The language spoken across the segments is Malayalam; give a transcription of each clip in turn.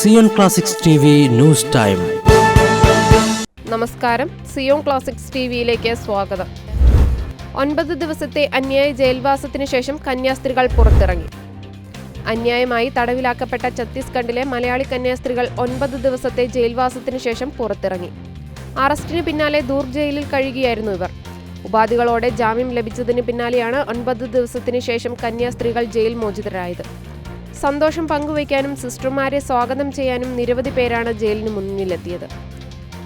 Zion classics news time. നമസ്കാരം. സിയോൺ ക്ലാസിക്സ് ടി വിയിലേക്ക് സ്വാഗതം. ഒൻപത് ദിവസത്തെ അന്യായ ജയിൽവാസത്തിന് ശേഷം കന്യാസ്ത്രീകൾ പുറത്തിറങ്ങി. അന്യായമായി തടവിലാക്കപ്പെട്ട ഛത്തീസ്ഗഡിലെ മലയാളി കന്യാസ്ത്രീകൾ ഒൻപത് ദിവസത്തെ ജയിൽവാസത്തിന് ശേഷം പുറത്തിറങ്ങി. അറസ്റ്റിന് പിന്നാലെ ദൂർ ജയിലിൽ കഴിയുകയായിരുന്നു ഇവർ. ഉപാധികളോടെ ജാമ്യം ലഭിച്ചതിന് പിന്നാലെയാണ് ഒൻപത് ദിവസത്തിന് ശേഷം കന്യാസ്ത്രീകൾ ജയിൽ മോചിതരായത്. സന്തോഷം പങ്കുവയ്ക്കാനും സിസ്റ്റർമാരെ സ്വാഗതം ചെയ്യാനും നിരവധി പേരാണ് ജയിലിന് മുന്നിലെത്തിയത്.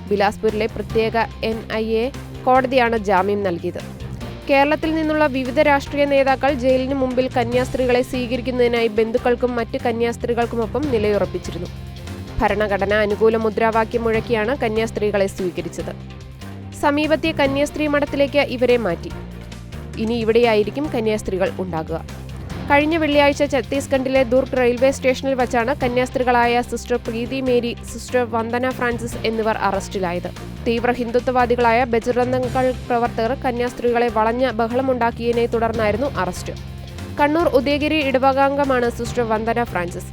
ബിലാസ്പൂരിലെ പ്രത്യേക എൻ ഐ എ കോടതിയാണ് ജാമ്യം നൽകിയത്. കേരളത്തിൽ നിന്നുള്ള വിവിധ രാഷ്ട്രീയ നേതാക്കൾ ജയിലിന് മുമ്പിൽ കന്യാസ്ത്രീകളെ സ്വീകരിക്കുന്നതിനായി ബന്ധുക്കൾക്കും മറ്റ് കന്യാസ്ത്രീകൾക്കുമൊപ്പം നിലയുറപ്പിച്ചിരുന്നു. ഭരണഘടന അനുകൂല മുദ്രാവാക്യം മുഴക്കിയാണ് കന്യാസ്ത്രീകളെ സ്വീകരിച്ചത്. സമീപത്തെ കന്യാസ്ത്രീ മഠത്തിലേക്ക് ഇവരെ മാറ്റി. ഇനി ഇവിടെയായിരിക്കും കന്യാസ്ത്രീകൾ ഉണ്ടാകുക. കഴിഞ്ഞ വെള്ളിയാഴ്ച ഛത്തീസ്ഗഡിലെ ദുർഗ് റെയിൽവേ സ്റ്റേഷനിൽ വച്ചാണ് കന്യാസ്ത്രീകളായ sister Preethi Mary sister Vandana Francis എന്നിവർ അറസ്റ്റിലായത്. തീവ്ര ഹിന്ദുത്വവാദികളായ ബജറംഗൾ പ്രവർത്തകർ കന്യാസ്ത്രീകളെ വളഞ്ഞ ബഹളമുണ്ടാക്കിയതിനെ തുടർന്നായിരുന്നു അറസ്റ്റ്. കണ്ണൂർ ഉദയഗിരി ഇടവകാംഗമാണ് സിസ്റ്റർ വന്ദന ഫ്രാൻസിസ്.